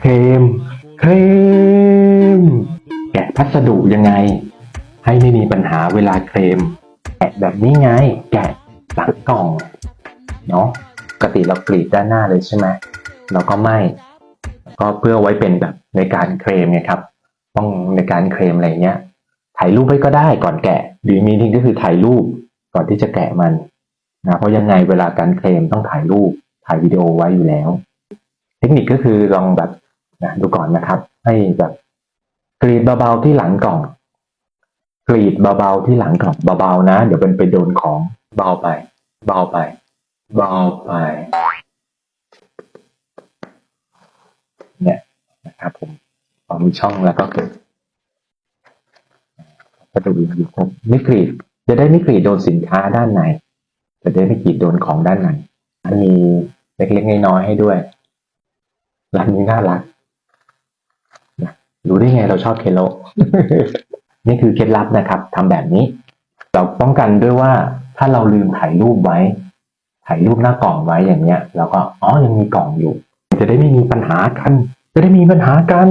เคลมเคลมแกะพัสดุยังไง ให้ไม่มีปัญหาเวลาเคลมแกะแบบนี้ไง แกะหลังกล่องเนาะปกติเรากรีดด้านหน้าเลยใช่ไหมเราก็ไม่ ก็เพื่อไว้เป็นแบบในการเคลมไงครับต้องในการเคลมอะไรเงี้ย ถ่ายรูปไว้ก็ได้ก่อนแกะหรือมีทิ้งก็คือถ่ายรูปก่อนที่จะแกะมันนะเพราะยังไงเวลาการเคลมต้องถ่ายรูปถ่ายวิดีโอไว้อยู่แล้ว คนิคก็คือลองแบบนะดูก่อนนะครับ ให้แบบกรีดเบาๆที่หลังกล่องกรีดเบาๆที่หลังกล่องเบาๆนะ เดี๋ยวเป็นไปโดนของเบาไป เบาไปเบาไป เนี่ยนะครับผมพอมีช่องแล้วก็เกิดประตูอยู่ครบไม่กรีดจะได้ไม่กรีดโดนสินค้าด้านในจะได้ไม่กรีดโดนของด้านในมีเล็กๆน้อยๆให้ด้วย ร้านนี้น่ารักนะรู้ได้ไงเราชอบเคโลนี่คือเคล็ดลับนะครับทำแบบนี้ เราป้องกันด้วยว่าถ้าเราลืมถ่ายรูปไว้ ถ่ายรูปหน้ากล่องไว้อย่างเงี้ย แล้วก็อ๋อยังมีกล่องอยู่ จะได้ไม่มีปัญหากัน จะได้มีปัญหากัน